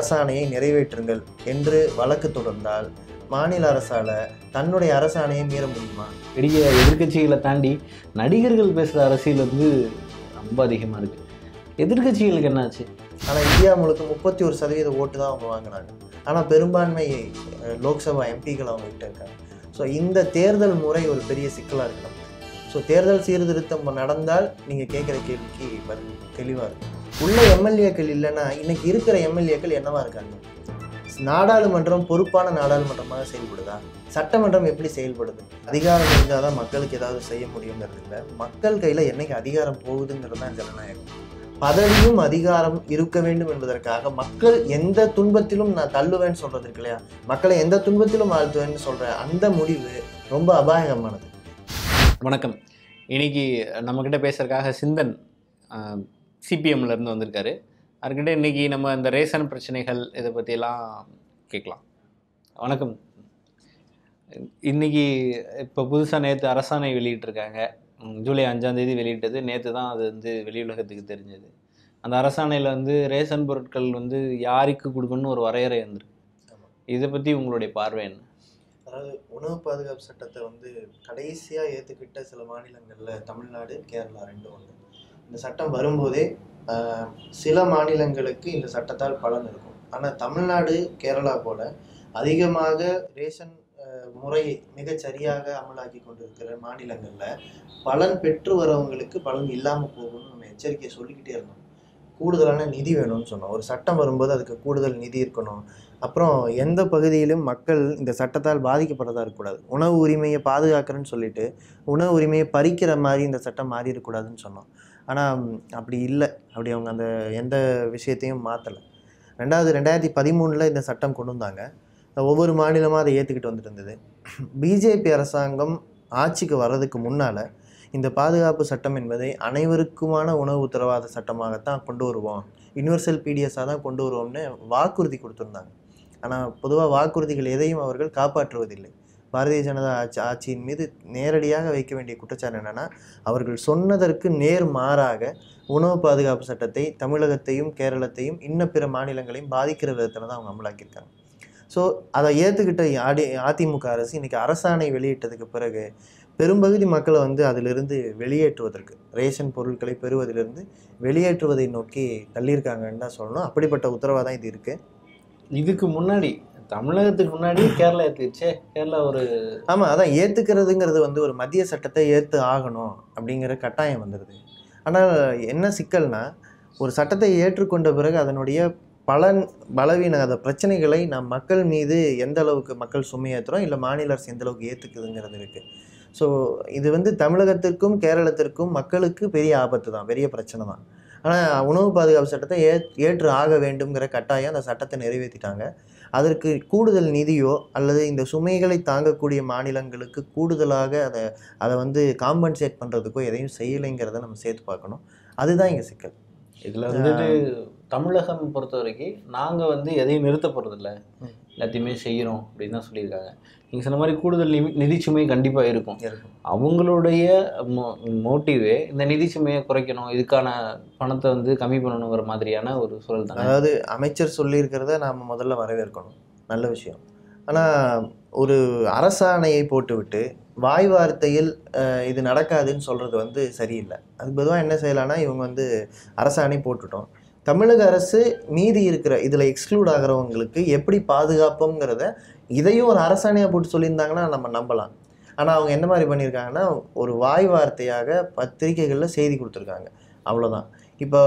அரசாணையை நிறைவேற்றுங்கள் என்று வழக்கு தொடர்ந்தால் மாநில அரசால தன்னுடைய அரசாணையை மீற முடியுமா? பெரிய எதிர்க்கட்சிகளை தாண்டி நடிகர்கள் பேசுகிற அரசியல் வந்து ரொம்ப அதிகமாக இருக்குது எதிர்க்கட்சிகளுக்கு என்னாச்சு? ஆனால் இந்தியா முழுக்க முப்பத்தி ஒரு சதவீத ஓட்டு தான் அவங்க வாங்கினாங்க. ஆனால் பெரும்பான்மை லோக்சபா எம்பிக்கள் அவங்க கிட்ட இருக்காங்க. ஸோ இந்த தேர்தல் முறை ஒரு பெரிய சிக்கலாக இருக்கு ஸோ தேர்தல் சீர்திருத்தம் நடந்தால் நீங்கள் கேட்குற கேள்விக்கு பதில் தெளிவாக இருக்கும். உள்ள எம்எல்ஏக்கள் இல்லைன்னா இன்னைக்கு இருக்கிற எம்எல்ஏக்கள் என்னவா இருக்காங்க? நாடாளுமன்றம் பொறுப்பான நாடாளுமன்றமாக செயல்படுதா? சட்டமன்றம் எப்படி செயல்படுது? அதிகாரம் இருந்தால் தான் மக்களுக்கு ஏதாவது செய்ய முடியுங்கிறது இல்லை. மக்கள் கையில் என்னைக்கு அதிகாரம் போகுதுங்கிறது தான் ஜனநாயகம். பதவியும் அதிகாரம் இருக்க வேண்டும் என்பதற்காக மக்கள் எந்த துன்பத்திலும் நான் தள்ளுவேன்னு சொல்றது இருக்கு இல்லையா? மக்களை எந்த துன்பத்திலும் ஆழ்த்துவேன்னு சொல்ற அந்த முடிவு ரொம்ப அபாயகமானது வணக்கம். இன்னைக்கு நம்மக்கிட்ட பேசுறதுக்காக சிந்தன் சிபிஎம்ல இருந்து வந்திருக்காரு. அவர்கிட்ட இன்றைக்கி நம்ம இந்த ரேஷன் பிரச்சனைகள் இதை பற்றியெல்லாம் கேட்கலாம். வணக்கம். இன்னைக்கு இப்போ புதுசாக நேற்று அரசாணை வெளியிட்டிருக்காங்க. ஜூலை அஞ்சாந்தேதி வெளியிட்டது. நேற்று தான் அது வந்து வெளியுலகத்துக்கு தெரிஞ்சது. அந்த அரசாணையில் வந்து ரேஷன் பொருட்கள் வந்து யாருக்கு கொடுக்கணும்னு ஒரு வரையறை இருந்திருக்கு இதை பற்றி உங்களுடைய பார்வை என்ன? அதாவது உணவு பாதுகாப்பு சட்டத்தை வந்து கடைசியாக ஏற்றுக்கிட்ட சில மாநிலங்களில் தமிழ்நாடு கேரளா ரெண்டும் ஒன்று இந்த சட்டம் வரும்போதே சில மாநிலங்களுக்கு இந்த சட்டத்தால் பலன் இருக்கும். ஆனால் தமிழ்நாடு கேரளா போல அதிகமாக ரேஷன் முறையை மிகச்சரியாக அமலாக்கி கொண்டிருக்கிற மாநிலங்களில் பலன் பெற்று வரவங்களுக்கு பலன் இல்லாமல் போகும்னு நம்ம எச்சரிக்கையை சொல்லிக்கிட்டே இருந்தோம். கூடுதலான நிதி வேணும்னு சொன்னோம். ஒரு சட்டம் வரும்போது அதுக்கு கூடுதல் நிதி இருக்கணும். அப்புறம் எந்த பகுதியிலும் மக்கள் இந்த சட்டத்தால் பாதிக்கப்பட்டதாக இருக்கக்கூடாது. உணவு உரிமையை பாதுகாக்கிறேன்னு சொல்லிட்டு உணவு உரிமையை பறிக்கிற மாதிரி இந்த சட்டம் மாறி இருக்கக்கூடாதுன்னு சொன்னோம். ஆனால் அப்படி இல்லை. அப்படி அவங்க அந்த எந்த விஷயத்தையும் மாற்றலை ரெண்டாவது ரெண்டாயிரத்தி பதிமூணில் இந்த சட்டம் கொண்டு வந்தாங்க. ஒவ்வொரு மாநிலமாக அதை ஏற்றுக்கிட்டு வந்துட்டு இருந்தது. பிஜேபி அரசாங்கம் ஆட்சிக்கு வர்றதுக்கு முன்னால் இந்த பாதுகாப்பு சட்டம் என்பதை அனைவருக்குமான உணவு உத்தரவாத சட்டமாகத்தான் கொண்டு வருவோம். யூனிவர்சல் பிடிஎஸ்ஸாக தான் கொண்டு வருவோம்னு வாக்குறுதி கொடுத்துருந்தாங்க. ஆனால் பொதுவாக வாக்குறுதிகள் எதையும் அவர்கள் காப்பாற்றுவதில்லை. பாரதிய ஜனதா ஆட்சி ஆட்சியின் மீது நேரடியாக வைக்க வேண்டிய குற்றச்சாட்டு என்னென்னா அவர்கள் சொன்னதற்கு நேர் மாறாக உணவு பாதுகாப்பு சட்டத்தை தமிழகத்தையும் கேரளத்தையும் இன்ன பிற மாநிலங்களையும் பாதிக்கிற விதத்தில் தான் அவங்க அமலாக்கியிருக்காங்க. ஸோ அதை ஏற்றுக்கிட்ட அடி அதிமுக அரசு இன்றைக்கி அரசாணை வெளியிட்டதுக்கு பிறகு பெரும்பகுதி மக்களை வந்து அதிலிருந்து வெளியேற்றுவதற்கு ரேஷன் பொருட்களை பெறுவதிலிருந்து வெளியேற்றுவதை நோக்கி தள்ளியிருக்காங்கன்னு தான் சொல்லணும். அப்படிப்பட்ட உத்தரவாதம் இது இருக்குது இதுக்கு முன்னாடி தமிழகத்துக்கு முன்னாடி கேரளா ஏற்றுச்சே கேரளா ஒரு ஆமாம் அதான் ஏற்றுக்கிறதுங்கிறது வந்து ஒரு மத்திய சட்டத்தை ஏற்று ஆகணும் அப்படிங்கிற கட்டாயம் வந்துடுது ஆனால் என்ன சிக்கல்னா ஒரு சட்டத்தை ஏற்றுக்கொண்ட பிறகு அதனுடைய பலன் பலவீன அந்த பிரச்சனைகளை நம் மக்கள் மீது எந்த அளவுக்கு மக்கள் சுமையேற்றுறோம் இல்லை மாநில அரசு எந்த அளவுக்கு ஏற்றுக்குதுங்கிறது இருக்குது ஸோ இது வந்து தமிழகத்திற்கும் கேரளத்திற்கும் மக்களுக்கு பெரிய ஆபத்து தான் பெரிய பிரச்சனை தான். ஆனால் உணவு பாதுகாப்பு சட்டத்தை ஏ ஏற்று ஆக வேண்டுங்கிற கட்டாயம் அந்த சட்டத்தை நிறைவேற்றிட்டாங்க அதற்கு கூடுதல் நிதியோ அல்லது இந்த சுமைகளை தாங்கக்கூடிய மாநிலங்களுக்கு கூடுதலாக அதை அதை வந்து காம்பன்சேட் பண்ணுறதுக்கோ எதையும் செய்யலைங்கிறத நம்ம சேர்த்து பார்க்கணும். அதுதான் இங்கே சிக்கல். இதில் வந்துட்டு தமிழகம் பொறுத்த வரைக்கும் நாங்கள் வந்து எதையும் நிறுத்த போகிறதில்ல. எல்லாத்தையுமே செய்கிறோம் அப்படின்னு தான் சொல்லியிருக்காங்க. நீங்கள் சொன்ன மாதிரி கூடுதல் நிதி நிதிச்சுமை கண்டிப்பாக இருக்கும். அவங்களுடைய மோ மோட்டிவே இந்த நிதிச்சுமையை குறைக்கணும். இதுக்கான பணத்தை வந்து கம்மி பண்ணணுங்கிற மாதிரியான ஒரு சூழல் தானே? அதாவது அமைச்சர் சொல்லியிருக்கிறத நாம் முதல்ல வரவேற்கணும். நல்ல விஷயம். ஆனால் ஒரு அரசாணையை போட்டுவிட்டு வாய் வார்த்தையில் இது நடக்காதுன்னு சொல்கிறது வந்து சரியில்லை. அதுக்கு பொதுவாக என்ன செய்யலாம்னா இவங்க வந்து அரசாணை போட்டுட்டோம். தமிழக அரசு மீதி இருக்கிற இதில் எக்ஸ்க்ளூட் ஆகிறவங்களுக்கு எப்படி பாதுகாப்புங்கிறத இதையும் ஒரு அரசாணையாக போட்டு சொல்லியிருந்தாங்கன்னா நம்ம நம்பலாம். ஆனால் அவங்க என்ன மாதிரி பண்ணியிருக்காங்கன்னா ஒரு வாய் வார்த்தையாக பத்திரிகைகளில் செய்தி கொடுத்துருக்காங்க. அவ்வளோதான் இப்போ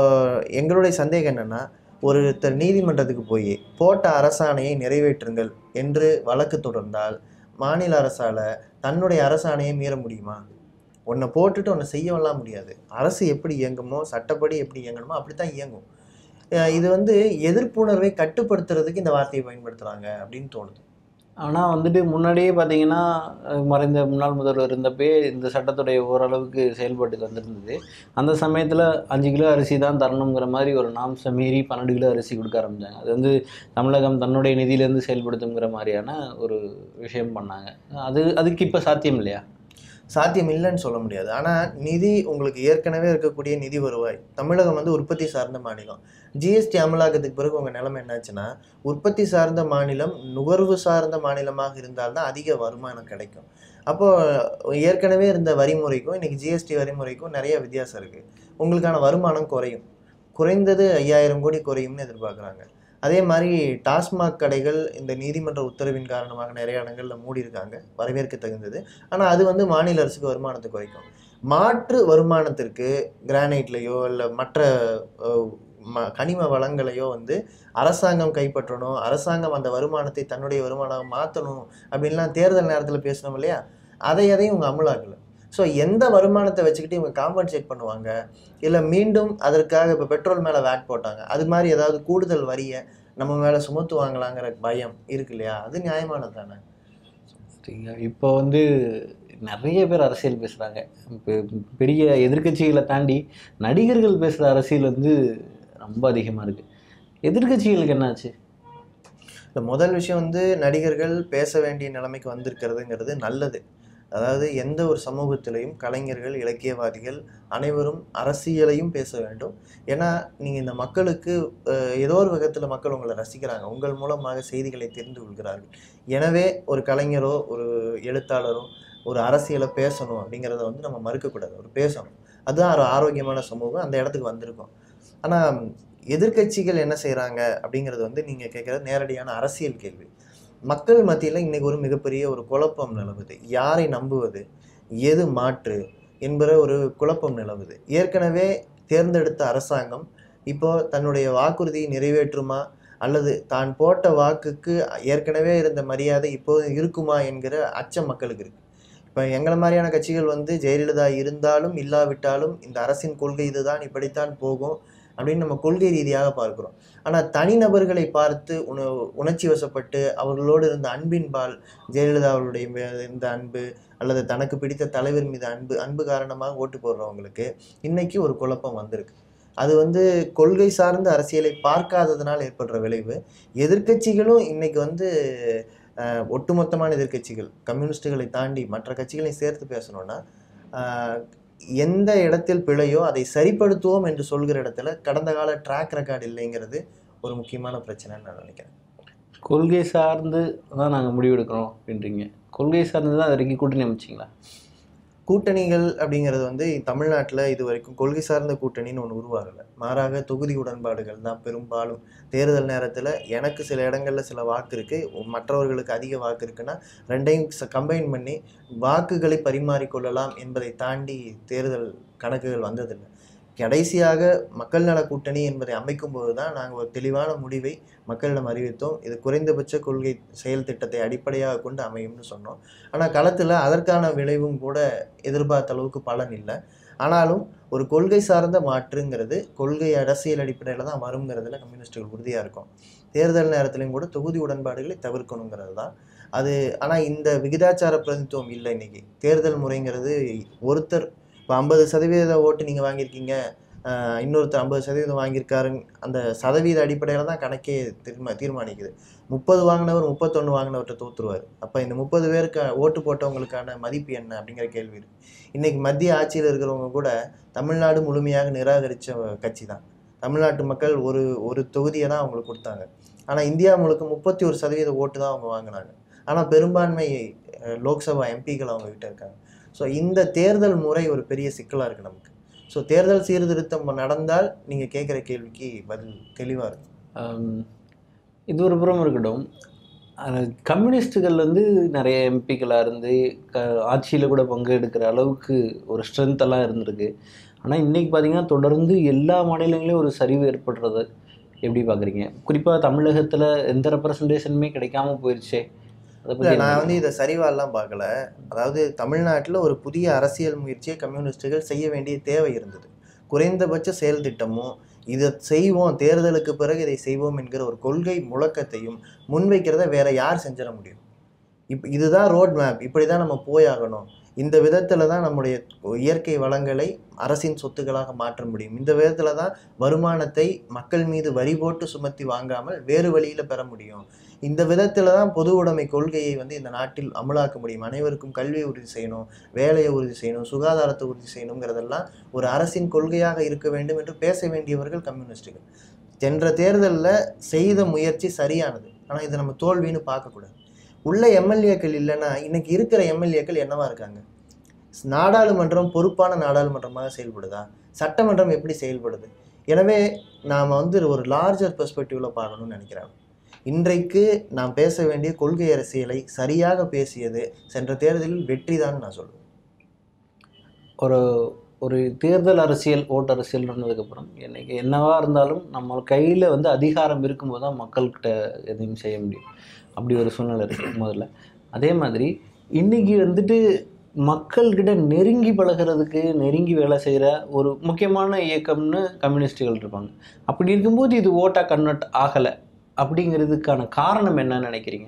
எங்களுடைய சந்தேகம் என்னென்னா ஒருத்தர் நீதிமன்றத்துக்கு போய் போட்ட அரசாணையை நிறைவேற்றுங்கள் என்று வழக்கு தொடர்ந்தால் மாநில அரசால் தன்னுடைய அரசாணையை மீற முடியுமா? ஒன்றை போட்டுட்டு ஒன்று செய்யவெல்லாம் முடியாது. அரசு எப்படி இயங்குமோ சட்டப்படி எப்படி இயங்கணுமோ அப்படி தான் இயங்கும். இது வந்து எதிர்ப்புணர்வை கட்டுப்படுத்துறதுக்கு இந்த வார்த்தையை பயன்படுத்துகிறாங்க அப்படின்னு தோணுது. ஆனால் வந்துட்டு முன்னாடியே பார்த்தீங்கன்னா மறைந்த முன்னாள் முதல்வர் இருந்தப்பே இந்த சட்டத்துடைய ஓரளவுக்கு செயல்பட்டு வந்திருந்தது. அந்த சமயத்தில் அஞ்சு கிலோ அரிசி தான் தரணுங்கிற மாதிரி ஒரு நாம்ச மீறி பன்னெண்டு கிலோ அரிசி கொடுக்க ஆரம்பித்தாங்க அது வந்து தமிழகம் தன்னுடைய நிதியிலேருந்து செயல்படுத்துங்கிற மாதிரியான ஒரு விஷயம் பண்ணாங்க. அது அதுக்கு இப்போ சாத்தியம் இல்லையா? சாத்தியம் இல்லைன்னு சொல்ல முடியாது. ஆனால் நிதி உங்களுக்கு ஏற்கனவே இருக்கக்கூடிய நிதி வருவாய் தமிழகம் வந்து உற்பத்தி சார்ந்த மாநிலம். ஜிஎஸ்டி அமலாக்கத்துக்கு பிறகு உங்கள் நிலைமை என்னாச்சுன்னா உற்பத்தி சார்ந்த மாநிலம் நுகர்வு சார்ந்த மாநிலமாக இருந்தால்தான் அதிக வருமானம் கிடைக்கும். அப்போது ஏற்கனவே இருந்த வரிமுறைக்கும் இன்றைக்கி ஜிஎஸ்டி வரிமுறைக்கும் நிறைய வித்தியாசம் இருக்குது உங்களுக்கான வருமானம் குறையும். குறைந்தது ஐயாயிரம் கோடி குறையும்னு எதிர்பார்க்குறாங்க. அதே மாதிரி டாஸ்மாக் கடைகள் இந்த நீதிமன்ற உத்தரவின் காரணமாக நிறைய இடங்களில் மூடி இருக்காங்க வரவேற்க தகுந்தது ஆனால் அது வந்து மாநில அரசுக்கு வருமானத்தை குறைக்கும். மாற்று வருமானத்திற்கு கிரானைட்லேயோ இல்லை மற்ற ம கனிம வளங்களையோ வந்து அரசாங்கம் கைப்பற்றணும் அரசாங்கம் அந்த வருமானத்தை தன்னுடைய வருமானம் மாற்றணும் அப்படின்லாம் தேர்தல் நேரத்தில் பேசணும் இல்லையா? அதை எதையும் இவங்க அமலாக்கல. ஸோ எந்த வருமானத்தை வச்சுக்கிட்டு இவங்க காம்பன்சேட் பண்ணுவாங்க? இல்லை மீண்டும் அதற்காக இப்போ பெட்ரோல் மேலே வேட் போட்டாங்க. அது மாதிரி ஏதாவது கூடுதல் வரியை நம்ம மேலே சுமத்துவாங்களாங்கிற பயம் இருக்கு இல்லையா? அது நியாயமானது தானே? சரிங்க. இப்போ வந்து நிறைய பேர் அரசியல் பேசுகிறாங்க பெரிய எதிர்க்கட்சிகளை தாண்டி நடிகர்கள் பேசுகிற அரசியல் வந்து ரொம்ப அதிகமாக இருக்குது எதிர்க்கட்சிகளுக்கு என்னாச்சு? இந்த முதல் விஷயம் வந்து நடிகர்கள் பேச வேண்டிய நிலைமைக்கு வந்திருக்கிறதுங்கிறது நல்லது. அதாவது எந்த ஒரு சமூகத்திலையும் கலைஞர்கள் இலக்கியவாதிகள் அனைவரும் அரசியலையும் பேச வேண்டும். ஏன்னா நீங்கள் இந்த மக்களுக்கு ஏதோ ஒரு விதத்தில் மக்கள் உங்களை ரசிக்கிறாங்க. உங்கள் மூலமாக செய்திகளை தெரிந்து கொள்கிறார்கள். எனவே ஒரு கலைஞரோ ஒரு எழுத்தாளரோ ஒரு அரசியலை பேசணும் அப்படிங்கிறத வந்து நம்ம மறுக்கக்கூடாது. ஒரு பேசணும். அதுதான் ஒரு ஆரோக்கியமான சமூகம். அந்த இடத்துக்கு வந்திருக்கோம். ஆனால் எதிர்க்கட்சிகள் என்ன செய்கிறாங்க அப்படிங்கிறது வந்து நீங்கள் கேட்குறது நேரடியான அரசியல் கேள்வி. மக்கள் மத்தியில் இன்றைக்கி ஒரு மிகப்பெரிய ஒரு குழப்பம் நிலவுது. யாரை நம்புவது? எது மாற்று? என்கிற ஒரு குழப்பம் நிலவுது. ஏற்கனவே தேர்ந்தெடுத்த அரசாங்கம் இப்போ தன்னுடைய வாக்குறுதியை நிறைவேற்றுமா? அல்லது தான் போட்ட வாக்குக்கு ஏற்கனவே இருந்த மரியாதை இப்போது இருக்குமா? என்கிற அச்சம் மக்களுக்கு இருக்குது இப்போ எங்களை மாதிரியான கட்சிகள் வந்து ஜெயலலிதா இருந்தாலும் இல்லாவிட்டாலும் இந்த அரசின் கொள்கை இதுதான் இப்படித்தான் போகும். அப்படின்னு நம்ம கொள்கை ரீதியாக பார்க்குறோம். ஆனால் தனிநபர்களை பார்த்து உண உணர்ச்சி வசப்பட்டு அவர்களோடு இருந்த அன்பின்பால் ஜெயலலிதா அவருடைய இருந்த அன்பு அல்லது தனக்கு பிடித்த தலைவர் மீது அன்பு அன்பு காரணமாக ஓட்டு போடுறவங்களுக்கு இன்னைக்கு ஒரு குழப்பம் வந்திருக்கு. அது வந்து கொள்கை சார்ந்த அரசியலை பார்க்காததுனால் ஏற்படுற விளைவு. எதிர்க்கட்சிகளும் இன்னைக்கு வந்து ஒட்டுமொத்தமான எதிர்க்கட்சிகள் கம்யூனிஸ்டுகளை தாண்டி மற்ற கட்சிகளையும் சேர்த்து பேசணும்னா எந்த இடத்தில் பிழையோ அதை சரிப்படுத்துவோம் என்று சொல்கிற இடத்துல கடந்த கால ட்ராக் ரெக்கார்டு இல்லைங்கிறது ஒரு முக்கியமான பிரச்சனைன்னு நான் நினைக்கிறேன். கொள்கை சார்ந்து தான் நாங்கள் முடிவெடுக்கிறோம் அப்படின்றீங்க கொள்கை சார்ந்து தான் அது வரைக்கும் கூட்டணி அமைச்சிங்களா? கூட்டணிகள் அப்படிங்கிறது வந்து தமிழ்நாட்டில் இது வரைக்கும் கொள்கை சார்ந்த கூட்டணின்னு ஒன்று உருவாகலை. மாறாக தொகுதி உடன்பாடுகள் தான் பெரும்பாலும் தேர்தல் நேரத்தில் எனக்கு சில இடங்களில் சில வாக்கு இருக்குது மற்றவர்களுக்கு அதிக வாக்கு இருக்குன்னா ரெண்டையும் கம்பைன் பண்ணி வாக்குகளை பரிமாறிக்கொள்ளலாம் என்பதை தாண்டி தேர்தல் கணக்குகள் வந்ததில்லை. கடைசியாக மக்கள் நல கூட்டணி என்பதை அமைக்கும் போது தான் நாங்கள் ஒரு தெளிவான முடிவை மக்களிடம் அறிவித்தோம். இது குறைந்தபட்ச கொள்கை செயல் திட்டத்தை அடிப்படையாக கொண்டு அமையும்னு சொன்னோம். ஆனால் களத்தில் அதற்கான விளைவும் கூட எதிர்பார்த்த அளவுக்கு பலன் இல்லை. ஆனாலும் ஒரு கொள்கை சார்ந்த மாற்றுங்கிறது கொள்கை அரசியல் அடிப்படையில் தான் வருங்கிறதுல கம்யூனிஸ்டுகள் உறுதியாக இருக்கும். தேர்தல் நேரத்திலையும் கூட தொகுதி உடன்பாடுகளை தவிர்க்கணுங்கிறது தான். அது ஆனால் இந்த விகிதாச்சார பிரதித்துவம் இல்லை இன்னைக்கு. தேர்தல் முறைங்கிறது ஒருத்தர் இப்போ ஐம்பது சதவீத ஓட்டு நீங்கள் வாங்கியிருக்கீங்க இன்னொருத்தர் ஐம்பது சதவீதம் வாங்கியிருக்காருங்க அந்த சதவீத அடிப்படையில் தான் கணக்கே தீர்மா தீர்மானிக்குது. முப்பது வாங்கினவர் முப்பத்தொன்று வாங்கினவர்கிட்ட தோற்றுருவார் அப்போ இந்த முப்பது பேருக்கு ஓட்டு போட்டவங்களுக்கான மதிப்பு என்ன அப்படிங்கிற கேள்வி இருக்கு. இன்னைக்கு மத்திய ஆட்சியில் இருக்கிறவங்க கூட தமிழ்நாடு முழுமையாக நிராகரித்த கட்சி தான். தமிழ்நாட்டு மக்கள் ஒரு ஒரு தொகுதியை தான் அவங்களுக்கு கொடுத்தாங்க. ஆனால் இந்தியா முழுக்க முப்பத்தி ஒரு சதவீத ஓட்டு தான் அவங்க வாங்கினாங்க. ஆனால் பெரும்பான்மை லோக்சபா எம்பிக்கள் அவங்க கிட்ட இருக்காங்க. ஸோ இந்த தேர்தல் முறை ஒரு பெரிய சிக்கலாக இருக்குது நமக்கு. ஸோ தேர்தல் சீர்திருத்தம் நடந்தால் நீங்கள் கேட்குற கேள்விக்கு பதில் தெளிவாக இருக்கும். இது ஒரு புறம் இருக்கட்டும். கம்யூனிஸ்டுகள் வந்து நிறைய எம்பிக்களாக இருந்து க ஆட்சியில் கூட பங்கெடுக்கிற அளவுக்கு ஒரு ஸ்ட்ரென்த்தெல்லாம் இருந்திருக்கு. ஆனால் இன்றைக்கி பார்த்திங்கன்னா தொடர்ந்து எல்லா மாநிலங்களையும் ஒரு சரிவு ஏற்படுறது எப்படி பார்க்குறீங்க குறிப்பாக தமிழகத்தில் எந்த ரெப்ரசன்டேஷனுமே கிடைக்காம போயிடுச்சே இல்லை நான் வந்து இதை சரிவாலாம் பார்க்கல. அதாவது தமிழ்நாட்டில் ஒரு புதிய அரசியல் முயற்சியை கம்யூனிஸ்டுகள் செய்ய வேண்டிய தேவை இருந்தது. குறைந்தபட்ச செயல் திட்டமும் இதை செய்வோம் தேர்தலுக்கு பிறகு இதை செய்வோம் என்கிற ஒரு கொள்கை முழக்கத்தையும் முன்வைக்கிறத வேற யார் செஞ்சிட முடியும்? இப் இதுதான் ரோட் மேப் இப்படி தான் நம்ம போயாகணும். இந்த விதத்தில் தான் நம்முடைய இயற்கை வளங்களை அரசின் சொத்துக்களாக மாற்ற முடியும். இந்த விதத்தில் தான் வருமானத்தை மக்கள் மீது வரி போட்டு சுமத்தி வாங்காமல் வேறு வழியில் பெற முடியும். இந்த விதத்தில் தான் பொது உடைமை கொள்கையை வந்து இந்த நாட்டில் அமலாக்க முடியும். அனைவருக்கும் கல்வியை உறுதி செய்யணும் வேலையை உறுதி செய்யணும் சுகாதாரத்தை உறுதி செய்யணுங்கிறதெல்லாம் ஒரு அரசின் கொள்கையாக இருக்க வேண்டும் என்று பேச வேண்டியவர்கள் கம்யூனிஸ்டுகள். சென்ற தேர்தலில் செய்த முயற்சி சரியானது. ஆனால் இதை நம்ம தோல்வின்னு பார்க்கக்கூடாது. உள்ள எம்எல்ஏக்கள் இல்லைன்னா இன்னைக்கு இருக்கிற எம்எல்ஏக்கள் என்னவா இருக்காங்க? நாடாளுமன்றம் பொறுப்பான நாடாளுமன்றமாக செயல்படுதா? சட்டமன்றம் எப்படி செயல்படுது? எனவே நாம் வந்து ஒரு லார்ஜர் பெர்ஸ்பெக்டிவில் பார்க்கணும்னு நினைக்கிறேன். இன்றைக்கு நாம் பேச வேண்டிய கொள்கை அரசியலை சரியாக பேசியது சென்ற தேர்தலில் வெற்றி தான் நான் சொல்லுவேன் ஒரு ஒரு தேர்தல் அரசியல் ஓட்டு அரசியல் நடந்ததுக்கப்புறம் என்னைக்கு என்னவா இருந்தாலும் நம்ம கையில் வந்து அதிகாரம் இருக்கும்போது தான் மக்கள்கிட்ட எதையும் செய்ய முடியும். அப்படி ஒரு சூழ்நிலை இருக்குது முதல்ல. அதே மாதிரி இன்னைக்கு வந்துட்டு மக்கள்கிட்ட நெருங்கி பழகிறதுக்கு நெருங்கி வேலை செய்கிற ஒரு முக்கியமான இயக்கம்னு கம்யூனிஸ்டுகள் இருப்பாங்க. அப்படி இருக்கும்போது இது ஓட்டாக கன்வெர்ட் ஆகலை. அப்படிங்கிறதுக்கான காரணம் என்னன்னு நினைக்கிறீங்க?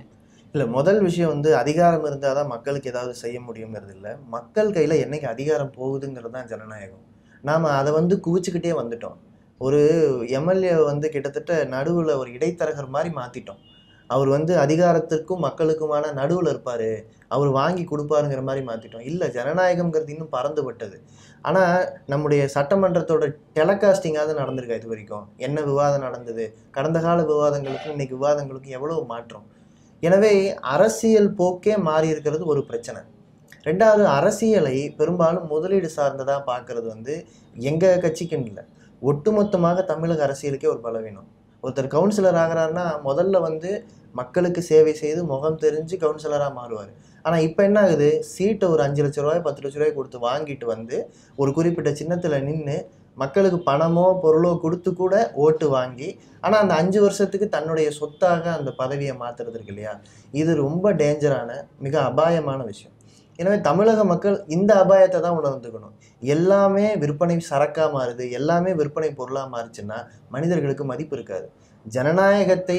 இல்லை முதல் விஷயம் வந்து அதிகாரம் இருந்தால் தான் மக்களுக்கு ஏதாவது செய்ய முடியுங்கிறது இல்லை. மக்கள் கையில் என்னைக்கு அதிகாரம் போகுதுங்கிறது தான் ஜனநாயகம். நாம் அதை வந்து குவிச்சுக்கிட்டே வந்துட்டோம். ஒரு எம்எல்ஏ வந்து கிட்டத்தட்ட நடுவில் ஒரு இடைத்தரகர் மாதிரி மாற்றிட்டோம் அவர் வந்து அதிகாரத்திற்கும் மக்களுக்குமான நடுவில் இருப்பார். அவர் வாங்கி கொடுப்பாருங்கிற மாதிரி மாற்றிட்டோம் இல்லை ஜனநாயகம்ங்கிறது இன்னும் பறந்துபட்டது ஆனால் நம்முடைய சட்டமன்றத்தோட டெலகாஸ்டிங்காவது நடந்திருக்கா இது வரைக்கும்? என்ன விவாதம் நடந்தது? கடந்த கால விவாதங்களுக்கும் இன்னைக்கு விவாதங்களுக்கும் எவ்வளோ மாற்றம்? எனவே அரசியல் போக்கே மாறி இருக்கிறது ஒரு பிரச்சனை. ரெண்டாவது அரசியலை பெரும்பாலும் முதலீடு சார்ந்ததாக பார்க்குறது வந்து எங்கள் கட்சிக்குன்னு இல்லை. ஒட்டுமொத்தமாக தமிழக அரசியலுக்கே ஒரு பலவீனம். ஒருத்தர் கவுன்சிலர் ஆகிறாருன்னா முதல்ல வந்து மக்களுக்கு சேவை செய்து முகம் தெரிஞ்சு கவுன்சிலராக மாறுவார். ஆனால் இப்போ என்ன ஆகுது? சீட்டை ஒரு அஞ்சு லட்ச ரூபாய் பத்து லட்ச ரூபாய் கொடுத்து வாங்கிட்டு வந்து ஒரு குறிப்பிட்ட சின்னத்தில் நின்று மக்களுக்கு பணமோ பொருளோ கொடுத்து கூட ஓட்டு வாங்கி ஆனால் அந்த அஞ்சு வருஷத்துக்கு தன்னுடைய சொத்தாக அந்த பதவியை மாற்றுறது இருக்கு இல்லையா? இது ரொம்ப டேஞ்சரான மிக அபாயமான விஷயம். எனவே தமிழக மக்கள் இந்த அபாயத்தை தான் உணர்ந்துக்கணும். எல்லாமே விற்பனை சரக்காக மாறுது எல்லாமே விற்பனை பொருளாக மாறுச்சுன்னா மனிதர்களுக்கு மதிப்பு இருக்காது. ஜனநாயகத்தை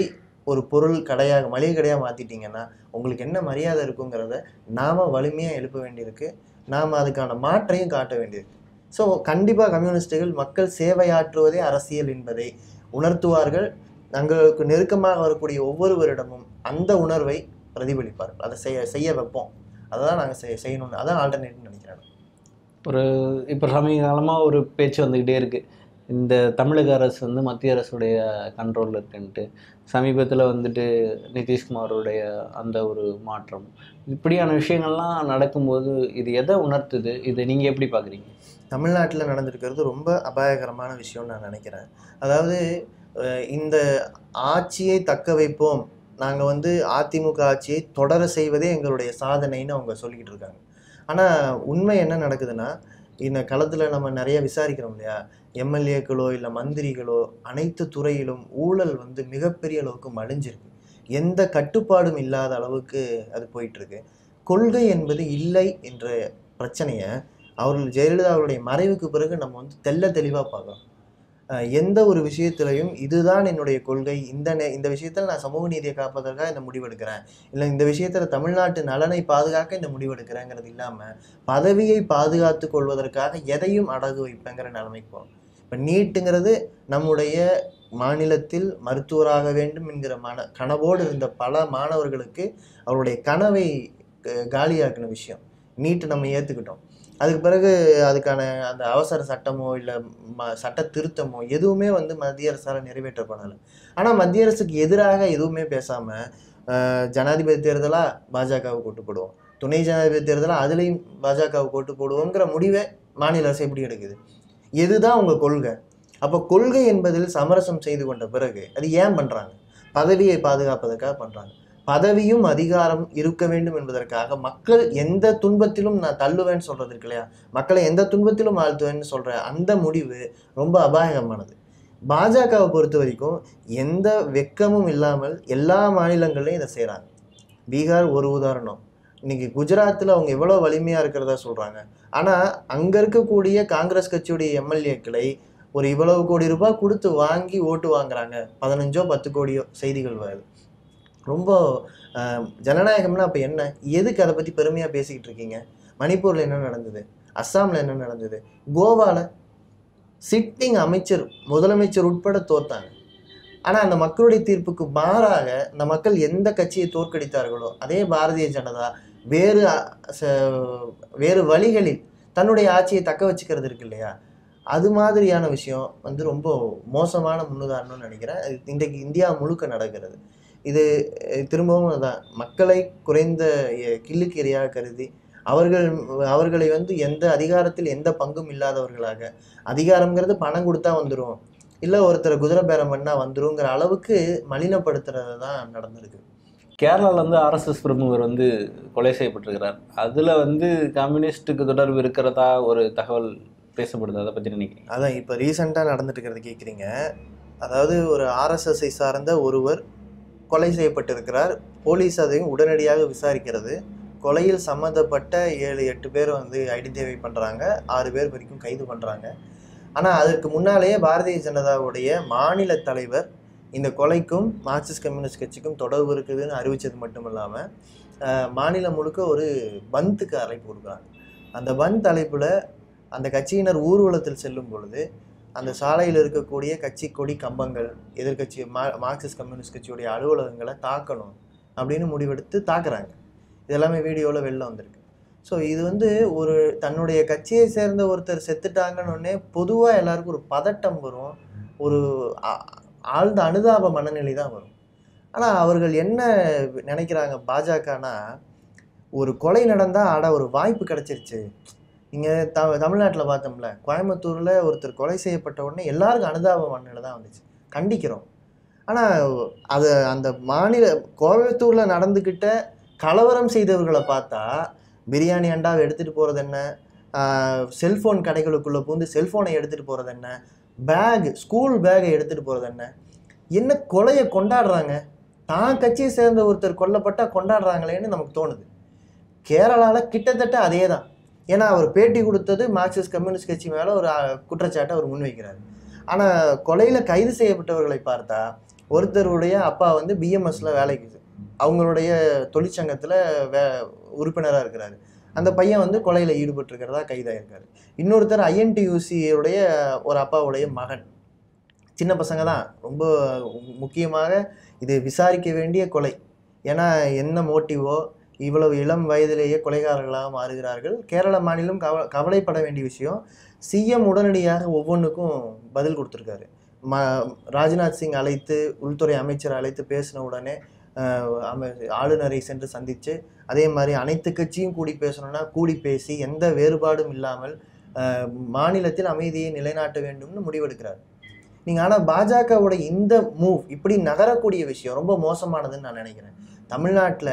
ஒரு பொருள் கடையாக மளிகை கடையாக மாற்றிட்டீங்கன்னா உங்களுக்கு என்ன மரியாதை இருக்குங்கிறத நாம் வலிமையாக எழுப்ப வேண்டியிருக்கு. நாம் அதுக்கான மாற்றையும் காட்ட வேண்டியிருக்கு. ஸோ கண்டிப்பாக கம்யூனிஸ்டுகள் மக்கள் சேவையாற்றுவதே அரசியல் என்பதை உணர்த்துவார்கள். தங்களுக்கு நெருக்கமாக வரக்கூடிய ஒவ்வொருவரிடமும் அந்த உணர்வை பிரதிபலிப்பார்கள். அதை செய்ய செய்ய வைப்போம். அதை தான் நாங்கள் செய் செய்யணும்னு அதான் ஆல்டர்னேட்னு நினைக்கிறேன். ஒரு இப்போ சமீப காலமாக ஒரு பேச்சு வந்துக்கிட்டே இருக்குது இந்த தமிழக அரசு வந்து மத்திய அரசுடைய கண்ட்ரோலில் இருக்குன்ட்டு சமீபத்தில் வந்துட்டு நிதிஷ்குமாருடைய அந்த ஒரு மாற்றம். இப்படியான விஷயங்கள்லாம் நடக்கும்போது இது எதை உணர்த்துது? இதை நீங்கள் எப்படி பார்க்குறீங்க தமிழ்நாட்டில் நடந்திருக்கிறது ரொம்ப அபாயகரமான விஷயம்னு நான் நினைக்கிறேன். அதாவது இந்த ஆட்சியை தக்க வைப்போம். நாங்கள் வந்து அதிமுக ஆட்சியை தொடர செய்வதே எங்களுடைய சாதனைன்னு அவங்க சொல்லிக்கிட்டு இருக்காங்க. ஆனால் உண்மை என்ன நடக்குதுன்னா இந்த களத்தில் நம்ம நிறைய விசாரிக்கிறோம் இல்லையா? எம்எல்ஏக்களோ இல்லை மந்திரிகளோ அனைத்து துறையிலும் ஊழல் வந்து மிகப்பெரிய அளவுக்கு மலிஞ்சிருக்கு. எந்த கட்டுப்பாடும் இல்லாத அளவுக்கு அது போயிட்டுருக்கு. கொள்கை என்பது இல்லை என்ற பிரச்சனையை அவர்கள் ஜெயலலிதா அவருடைய மறைவுக்கு பிறகு நம்ம வந்து தெள்ள தெளிவாக பார்க்கலாம் எந்த ஒரு விஷயத்துலையும் இதுதான் என்னுடைய கொள்கை. இந்த நே இந்த விஷயத்தில் நான் சமூக நீதியை காப்பதற்காக இந்த முடிவெடுக்கிறேன். இல்லை இந்த விஷயத்தில் தமிழ்நாட்டு நலனை பாதுகாக்க இந்த முடிவெடுக்கிறேங்கிறது இல்லாமல் பதவியை பாதுகாத்து கொள்வதற்காக எதையும் அடகு வைப்பேங்கிற நிலைமைக்கு இப்போ நீட்டுங்கிறது நம்முடைய மாநிலத்தில் மருத்துவராக வேண்டும் என்கிற மன கனவோடு இருந்த பல மாணவர்களுக்கு அவருடைய கனவை காலியாக்கின விஷயம். நீட்டு நம்ம ஏற்றுக்கிட்டோம் அதுக்கு பிறகு அதுக்கான அந்த அவசர சட்டமோ இல்லை ம சட்ட திருத்தமோ எதுவுமே வந்து மத்திய அரசால் நிறைவேற்றப்படலை. ஆனால் மத்திய அரசுக்கு எதிராக எதுவுமே பேசாமல் ஜனாதிபதி தேர்தலாக பாஜகவை கூட்டு போடுவோம். துணை ஜனாதிபதி தேர்தலாக அதுலேயும் பாஜகவை கூட்டு போடுவோங்கிற முடிவை மாநில அரசு எப்படி எடுக்குது? எதுதான் உங்கள் கொள்கை? அப்போ கொள்கை என்பதில் சமரசம் செய்து கொண்ட பிறகு அது ஏன் பண்ணுறாங்க பதவியை பாதுகாப்பதற்காக பண்ணுறாங்க பதவியும் அதிகாரம் இருக்க வேண்டும் என்பதற்காக மக்கள் எந்த துன்பத்திலும் நான் தள்ளுவேன்னு சொல்கிறது இருக்கு இல்லையா? மக்களை எந்த துன்பத்திலும் ஆழ்த்துவேன்னு சொல்கிற அந்த முடிவு ரொம்ப அபாயகமானது பாஜகவை பொறுத்த வரைக்கும் எந்த வெக்கமும் இல்லாமல் எல்லா மாநிலங்கள்லையும் இதை செய்கிறாங்க பீகார் ஒரு உதாரணம். இன்னைக்கு குஜராத்தில் அவங்க எவ்வளோ வலிமையாக இருக்கிறதா சொல்கிறாங்க ஆனால் அங்கே இருக்கக்கூடிய காங்கிரஸ் கட்சியுடைய எம்எல்ஏக்களை ஒரு இவ்வளவு கோடி ரூபாய் கொடுத்து வாங்கி ஓட்டு வாங்குறாங்க. பதினஞ்சோ பத்து கோடியோ செய்திகள் வருது. ரொம்ப ஜனநாயகம்னா அப்போ என்ன? எதுக்கு அதை பற்றி பெருமையாக பேசிக்கிட்டு இருக்கீங்க? மணிப்பூரில் என்ன நடந்தது? அஸ்ஸாமில் என்ன நடந்தது? கோவாவில் சிட்டிங் அமைச்சர் முதலமைச்சர் உட்பட தோத்தாங்க. ஆனால் அந்த மக்களுடைய தீர்ப்புக்கு மாறாக அந்த மக்கள் எந்த கட்சியை தோற்கடித்தார்களோ அதே பாரதிய ஜனதா வேறு ச- வேறு வழிகளில் தன்னுடைய ஆட்சியை தக்க வச்சுக்கிறது இருக்கு இல்லையா? அது மாதிரியான விஷயம் வந்து ரொம்ப மோசமான முன்னுதாரணம்னு நினைக்கிறேன். இன்றைக்கு இந்தியா முழுக்க நடக்கிறது. இது திரும்பவும் அதான். மக்களை குறைந்த கிள்ளுக்கு எறியாக கருதி அவர்கள் அவர்களை வந்து எந்த அதிகாரத்தில் எந்த பங்கும் இல்லாதவர்களாக அதிகாரம்ங்கிறது பணம் கொடுத்தா வந்துடும் இல்லை ஒருத்தரை குதிரை பேரம் பண்ணா வந்துருங்கிற அளவுக்கு மலினப்படுத்துறது தான் நடந்திருக்கு கேரளால வந்து ஆர்எஸ்எஸ் பிரமுகர் வந்து கொலை செய்யப்பட்டிருக்கிறார். அதுல வந்து கம்யூனிஸ்டுக்கு தொடர்பு இருக்கிறதா ஒரு தகவல் பேசப்படுது அதை பத்தி நினைக்கிறீங்க? அதான் இப்போ ரீசெண்டாக நடந்துட்டு இருக்கிறது கேட்குறீங்க அதாவது ஒரு ஆர்எஸ்எஸ்ஐ சார்ந்த ஒருவர் கொலை செய்யப்பட்டிருக்கிறார். போலீஸ் அதையும் உடனடியாக விசாரிக்கிறது. கொலையில் சம்மந்தப்பட்ட ஏழு எட்டு பேர் வந்து ஐடென்டிஃபை பண்ணுறாங்க ஆறு பேர் வரைக்கும் கைது பண்ணுறாங்க ஆனால் அதற்கு முன்னாலேயே பாரதிய ஜனதாவுடைய மாநில தலைவர் இந்த கொலைக்கும் மார்க்சிஸ்ட் கம்யூனிஸ்ட் கட்சிக்கும் தொடர்பு இருக்குதுன்னு அறிவித்தது மட்டும் இல்லாமல் மாநிலம் முழுக்க ஒரு பந்துக்கு அழைப்பு கொடுக்குறாங்க. அந்த பந்த் அழைப்பில் அந்த கட்சியினர் ஊர்வலத்தில் செல்லும் பொழுது அந்த சாலையில் இருக்கக்கூடிய கட்சி கொடி கம்பங்கள் எதிர்கட்சி மா மார்க்சிஸ்ட் கம்யூனிஸ்ட் கட்சியுடைய அலுவலகங்களை தாக்கணும் அப்படின்னு முடிவெடுத்து தாக்குறாங்க. இதெல்லாமே வீடியோவில் வெளில வந்திருக்கு. ஸோ இது வந்து ஒரு தன்னுடைய கட்சியை சேர்ந்த ஒருத்தர் செத்துட்டாங்கன்னு பொதுவாக எல்லாருக்கும் ஒரு பதட்டம் வரும். ஒரு ஆழ்ந்த அனுதாப மனநிலை தான் வரும். ஆனால் அவர்கள் என்ன நினைக்கிறாங்க பாஜகனா ஒரு கொலை நடந்தால் ஆட ஒரு வாய்ப்பு கிடைச்சிருச்சு. இங்கே த தமிழ்நாட்டில் பார்த்தோம்ல கோயம்புத்தூரில் ஒருத்தர் கொலை செய்யப்பட்ட உடனே எல்லாருக்கும் அனுதாப மண்ணில் தான் வந்துச்சு. கண்டிக்கிறோம். ஆனால் அது அந்த மாநில கோயம்புத்தூரில் நடந்துக்கிட்ட கலவரம் செய்தவர்களை பார்த்தா பிரியாணி அண்டாவை எடுத்துகிட்டு போகிறது என்ன? செல்ஃபோன் கடைகளுக்குள்ளே பூந்து செல்ஃபோனை எடுத்துகிட்டு போகிறது என்ன? பேக் ஸ்கூல் பேகை எடுத்துகிட்டு போகிறது என்ன? என்ன கொலையை கொண்டாடுறாங்க? தான் கட்சியை சேர்ந்த ஒருத்தர் கொல்லப்பட்டால் கொண்டாடுறாங்களேன்னு நமக்கு தோணுது. கேரளாவில் கிட்டத்தட்ட அதே தான் ஏன்னா அவர் பேட்டி கொடுத்தது மார்க்சிஸ்ட் கம்யூனிஸ்ட் கட்சி மேலே ஒரு குற்றச்சாட்டை அவர் முன்வைக்கிறார். ஆனால் கொலையில் கைது செய்யப்பட்டவர்களை பார்த்தா ஒருத்தருடைய அப்பா வந்து பிஎம்எஸ்ல வேலைக்கு அவங்களுடைய தொழிற்சங்கத்தில் வே உறுப்பினராக இருக்கிறாரு. அந்த பையன் வந்து கொலையில் ஈடுபட்டிருக்கிறதா கைதாயிருக்காரு. இன்னொருத்தர் ஐஎன்டியூசியுடைய ஒரு அப்பாவுடைய மகன். சின்ன பசங்க தான். ரொம்ப முக்கியமாக இது விசாரிக்க வேண்டிய கொலை. ஏன்னா என்ன மோட்டிவோ இவ்வளவு இளம் வயதிலேயே கொலைகாரர்களாக மாறுகிறார்கள். கேரள மாநிலம் கவ கவலைப்பட வேண்டிய விஷயம் சிஎம் உடனடியாக ஒவ்வொன்றுக்கும் பதில் கொடுத்துருக்காரு. ம ராஜ்நாத் சிங் அழைத்து உள்துறை அமைச்சர் அழைத்து பேசின உடனே அம- ஆளுநரை சென்று சந்தித்து அதே மாதிரி அனைத்து கட்சியும் கூடி பேசணும்னா கூடி பேசி எந்த வேறுபாடும் இல்லாமல் மாநிலத்தில் அமைதியை நிலைநாட்ட வேண்டும்னு முடிவெடுக்கிறார். நீங்கள் ஆனால் பாஜகவோட இந்த மூவ் இப்படி நகரக்கூடிய விஷயம் ரொம்ப மோசமானதுன்னு நான் நினைக்கிறேன். தமிழ்நாட்டில்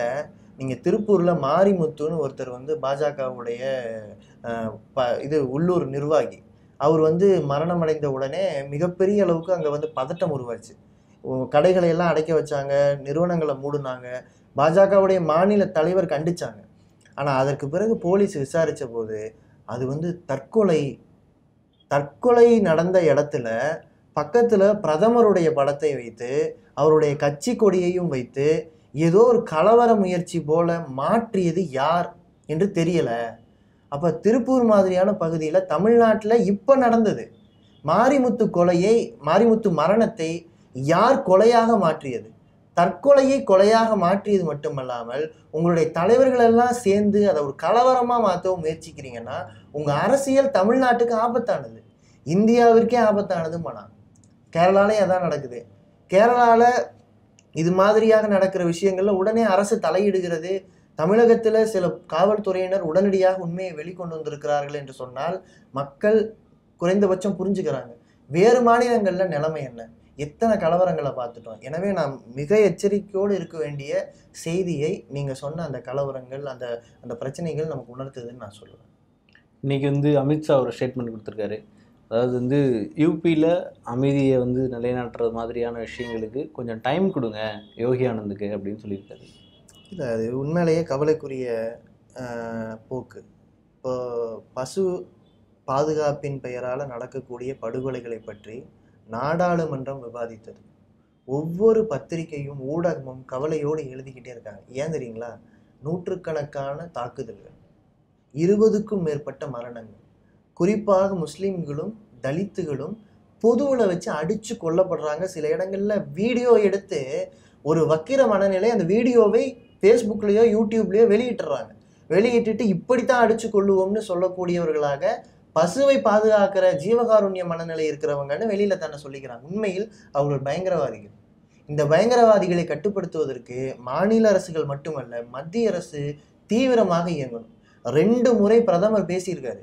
நீங்கள் திருப்பூரில் மாரிமுத்துன்னு ஒருத்தர் வந்து பாஜகவுடைய ப இது உள்ளூர் நிர்வாகி. அவர் வந்து மரணமடைந்த உடனே மிகப்பெரிய அளவுக்கு அங்கே வந்து பதட்டம் உருவாச்சு. கடைகளை எல்லாம் அடைக்க வச்சாங்க நிறுவனங்களை மூடினாங்க பாஜகவுடைய மாநில தலைவர் கண்டிச்சாங்க. ஆனால் அதற்கு பிறகு போலீஸ் விசாரித்த போது அது வந்து தற்கொலை தற்கொலை நடந்த இடத்துல பக்கத்தில் பிரதமருடைய படத்தை வைத்து அவருடைய கட்சி கொடியையும் வைத்து ஏதோ ஒரு கலவர முயற்சி போல மாற்றியது யார் என்று தெரியல. அப்போ திருப்பூர் மாதிரியான பகுதியில் தமிழ்நாட்டில் இப்போ நடந்தது. மாரிமுத்து கொலையை மாரிமுத்து மரணத்தை யார் கொலையாக மாற்றியது? தற்கொலையை கொலையாக மாற்றியது மட்டுமல்லாமல் உங்களுடைய தலைவர்களெல்லாம் சேர்ந்து அதை ஒரு கலவரமாக மாற்றவும் முயற்சிக்கிறீங்கன்னா உங்கள் அரசியல் தமிழ்நாட்டுக்கு ஆபத்தானது. இந்தியாவிற்கே ஆபத்தானதுமாண்ணா கேரளாலே அதான் நடக்குது. கேரளாவில் இது மாதிரியாக நடக்கிற விஷயங்களில் உடனே அரசு தலையிடுகிறது. தமிழகத்தில் சில காவல்துறையினர் உடனடியாக உண்மையை வெளிக்கொண்டு வந்திருக்கிறார்கள் என்று சொன்னால் மக்கள் குறைந்தபட்சம் புரிஞ்சுக்கிறாங்க. வேறு மாநிலங்களில் நிலைமை என்ன? எத்தனை கலவரங்களை பார்த்துட்டோம்? எனவே நாம் மிக எச்சரிக்கையோடு இருக்க வேண்டிய செய்தியை நீங்கள் சொன்ன அந்த கலவரங்கள் அந்த அந்த பிரச்சனைகள் நமக்கு உணர்த்துதுன்னு நான் சொல்லுவேன். இன்றைக்கி வந்து அமித்ஷா ஒரு ஸ்டேட்மெண்ட் கொடுத்துருக்காரு. அதாவது வந்து யூபியில் அமைதியை வந்து நிலைநாட்டுறது மாதிரியான விஷயங்களுக்கு கொஞ்சம் டைம் கொடுங்க யோகி ஆனந்துக்கு அப்படின்னு சொல்லியிருக்காரு. இல்லை அது உண்மையிலேயே கவலைக்குரிய போக்கு. இப்போ பசு பாதுகாப்பின் பெயரால் நடக்கக்கூடிய படுகொலைகளை பற்றி நாடாளுமன்றம் விவாதித்தது. ஒவ்வொரு பத்திரிகையும் ஊடகமும் கவலையோடு எழுதிக்கிட்டே இருக்காங்க. ஏன் தெரியுங்களா? நூற்றுக்கணக்கான தாக்குதல்கள் இருபதுக்கும் மேற்பட்ட மரணங்கள் குறிப்பாக முஸ்லீம்களும் தலித்துகளும் பொதுவில் வச்சு அடித்து கொல்லப்படுறாங்க. சில இடங்களில் வீடியோ எடுத்து ஒரு வக்கிர மனநிலை அந்த வீடியோவை ஃபேஸ்புக்லேயோ யூடியூப்லேயோ வெளியிட்டுறாங்க. வெளியிட்டுட்டு இப்படித்தான் அடித்து கொள்ளுவோம்னு சொல்லக்கூடியவர்களாக பசுவை பாதுகாக்கிற ஜீவகாருண்ய மனநிலை இருக்கிறவங்கன்னு வெளியில் தன்னை சொல்லிக்கிறாங்க. உண்மையில் அவர்கள் பயங்கரவாதிகள். இந்த பயங்கரவாதிகளை கட்டுப்படுத்துவதற்கு மாநில அரசுகள் மட்டுமல்ல மத்திய அரசு தீவிரமாக இயங்கணும். ரெண்டு முறை பிரதமர் பேசியிருக்காரு.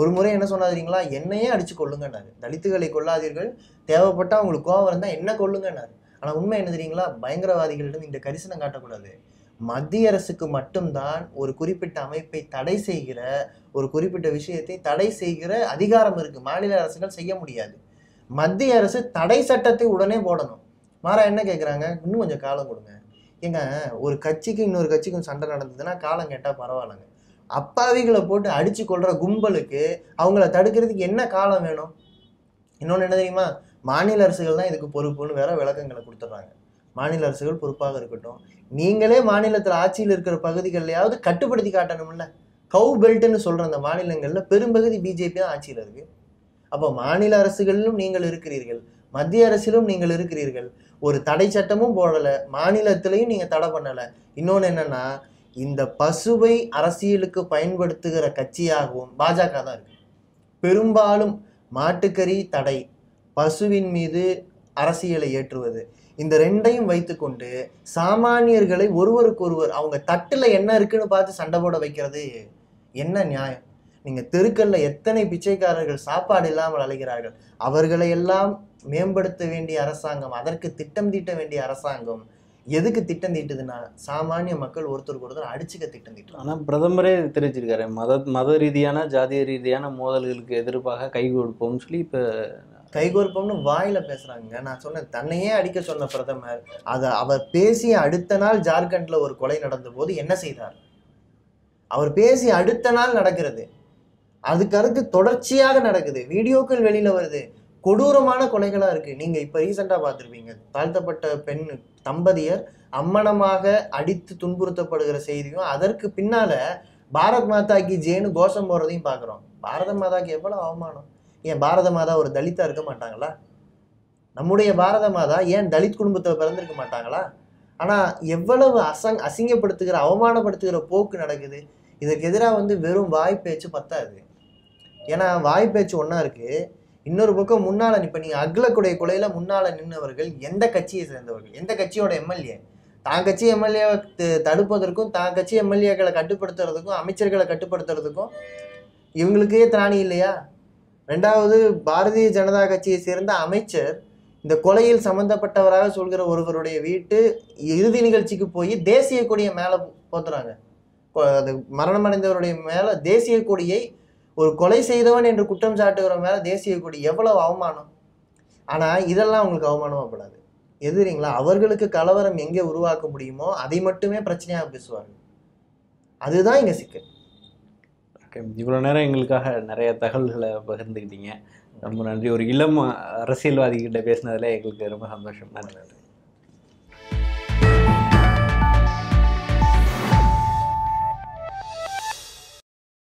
ஒரு முறை என்ன சொன்னாதீங்களா? என்னையே அடிச்சு கொள்ளுங்கன்னாரு தலித்துகளை கொள்ளாதீர்கள் தேவைப்பட்டா அவங்களுக்கு கோவம் இருந்தால் என்ன கொள்ளுங்கன்னாரு ஆனால் உண்மை என்ன தெரியுங்களா? பயங்கரவாதிகளிடம் இந்த கரிசனம் காட்டக்கூடாது. மத்திய அரசுக்கு மட்டும்தான் ஒரு குறிப்பிட்ட அமைப்பை தடை செய்கிற ஒரு குறிப்பிட்ட விஷயத்தை தடை செய்கிற அதிகாரம் இருக்கு. மாநில அரசுகள் செய்ய முடியாது. மத்திய அரசு தடை சட்டத்தை உடனே போடணும். மாறா என்ன கேட்குறாங்க இன்னும் கொஞ்சம் காலம் கொடுங்க. ஏங்க ஒரு கட்சிக்கு இன்னொரு கட்சிக்கும் சண்டை நடந்ததுன்னா காலம் கேட்டால் பரவாயில்லைங்க. அப்பாவிகளை போட்டு அடிச்சு கொள்ற கும்பலுக்கு அவங்கள தடுக்கிறதுக்கு என்ன காலம் வேணும்? இன்னொன்று என்ன தெரியுமா? மாநில அரசுகள் தான் இதுக்கு பொறுப்புன்னு வேற விளக்கங்களை கொடுத்துட்றாங்க. மாநில அரசுகள் பொறுப்பாக இருக்கட்டும். நீங்களே மாநிலத்தில் ஆட்சியில் இருக்கிற பகுதிகள்லையாவது கட்டுப்படுத்தி காட்டணும்ல. கவு பெல்ட்னு சொல்கிற அந்த மாநிலங்களில் பெரும்பகுதி பிஜேபி தான் ஆட்சியில் இருக்கு. அப்போ மாநில அரசுகளிலும் நீங்கள் இருக்கிறீர்கள். மத்திய அரசிலும் நீங்கள் இருக்கிறீர்கள். ஒரு தடை சட்டமும் போடலை. மாநிலத்திலையும் நீங்கள் தடை பண்ணலை. இன்னொன்று என்னென்னா இந்த பசுவை அரசியலுக்கு பயன்படுத்துகிற கட்சியாகவும் பாஜக தான் இருக்கு. பெரும்பாலும் மாட்டுக்கறி தடை பசுவின் மீது அரசியலை ஏற்றுவது. இந்த ரெண்டையும் வைத்துக்கொண்டு சாமானியர்களை ஒருவருக்கொருவர் அவங்க தட்டில் என்ன இருக்குன்னு பார்த்து சண்டை போட வைக்கிறது என்ன நியாயம்? நீங்கள் தெருக்கல்ல எத்தனை பிச்சைக்காரர்கள் சாப்பாடு இல்லாமல் அலைகிறார்கள்? அவர்களை எல்லாம் மேம்படுத்த வேண்டிய அரசாங்கம் அதற்கு திட்டம் தீட்ட வேண்டிய அரசாங்கம் எதுக்கு திட்டம் தீட்டுதுன்னா சாமானிய மக்கள் ஒருத்தருக்கு ஒருத்தர் அடிச்சுக்க திட்டம் தீட்டுறாங்க. ஆனால் பிரதமரே தெரிவிச்சிருக்காரு. மத மத ரீதியான ஜாதிய ரீதியான மோதல்களுக்கு எதிர்ப்பாக கை கொடுப்போம்னு சொல்லி இப்போ கைகோர்ப்பம்னு வாயில பேசுறாங்க நான் சொன்னேன் தன்னையே அடிக்க சொன்ன பிரதமர் அதை அவர் பேசிய அடுத்த நாள் ஜார்க்கண்ட்ல ஒரு கொலை நடந்த போது என்ன செய்தார்? அவர் பேசி அடுத்த நாள் நடக்கிறது. அதுக்கு அடுத்து தொடர்ச்சியாக நடக்குது. வீடியோக்கள் வெளியில வருது. கொடூரமான கொலைகளாக இருக்குது நீங்கள் இப்போ ரீசெண்டாக பார்த்துருப்பீங்க. தாழ்த்தப்பட்ட பெண் தம்பதியர் அம்மனமாக அடித்து துன்புறுத்தப்படுகிற செய்தியும் அதற்கு பின்னால் பாரத் மாதா கி கோஷம் போகிறதையும் பார்க்குறோம். பாரத மாதாக்கு எவ்வளோ அவமானம்? ஏன் பாரத மாதா ஒரு தலித்தாக இருக்க மாட்டாங்களா? நம்முடைய பாரத மாதா ஏன் தலித் குடும்பத்தில் பிறந்திருக்க மாட்டாங்களா? ஆனால் எவ்வளவு அசங் அசிங்கப்படுத்துகிற அவமானப்படுத்துகிற போக்கு நடக்குது. இதற்கு எதிராக வந்து வெறும் வாய் பேச்சு பத்தாது. ஏன்னா வாய் பேச்சு ஒன்றா இருக்குது இன்னொரு பக்கம் முன்னால் இப்போ நீங்கள் அகிலக்குடைய கொலையில் முன்னால நின்றவர்கள் எந்த கட்சியை சேர்ந்தவர்கள்? எந்த கட்சியோட எம்எல்ஏ? தான் கட்சி எம்எல்ஏ தடுப்பதற்கும் தான் கட்சி எம்எல்ஏக்களை கட்டுப்படுத்துறதுக்கும் அமைச்சர்களை கட்டுப்படுத்துறதுக்கும் இவங்களுக்கே திராணி இல்லையா? ரெண்டாவது பாரதிய ஜனதா கட்சியை சேர்ந்த அமைச்சர் இந்த கொலையில் சம்பந்தப்பட்டவராக சொல்கிற ஒருவருடைய வீட்டு இறுதி நிகழ்ச்சிக்கு போய் தேசிய கொடியை மேலே போத்துறாங்க. அது மரணமடைந்தவருடைய மேலே தேசிய கொடியை ஒரு கொலை செய்தவன் என்று குற்றம் சாட்டுகிற மேலே தேசிய கொடி எவ்வளவு அவமானம்? ஆனால் இதெல்லாம் அவங்களுக்கு அவமானமாகப்படாது. படாது எதிரிங்களா அவர்களுக்கு கலவரம் எங்கே உருவாக்க முடியுமோ அதை மட்டுமே பிரச்சனையாக பேசுவார்கள். அதுதான் இங்கே சிக்கல். ஓகே இவ்வளோ நேரம் எங்களுக்காக நிறைய தகவல்களை பகிர்ந்துக்கிட்டீங்க. ரொம்ப நன்றி. ஒரு இளம் அரசியல்வாதிகிட்ட கிட்ட எங்களுக்கு ரொம்ப சந்தோஷம். நன்றி.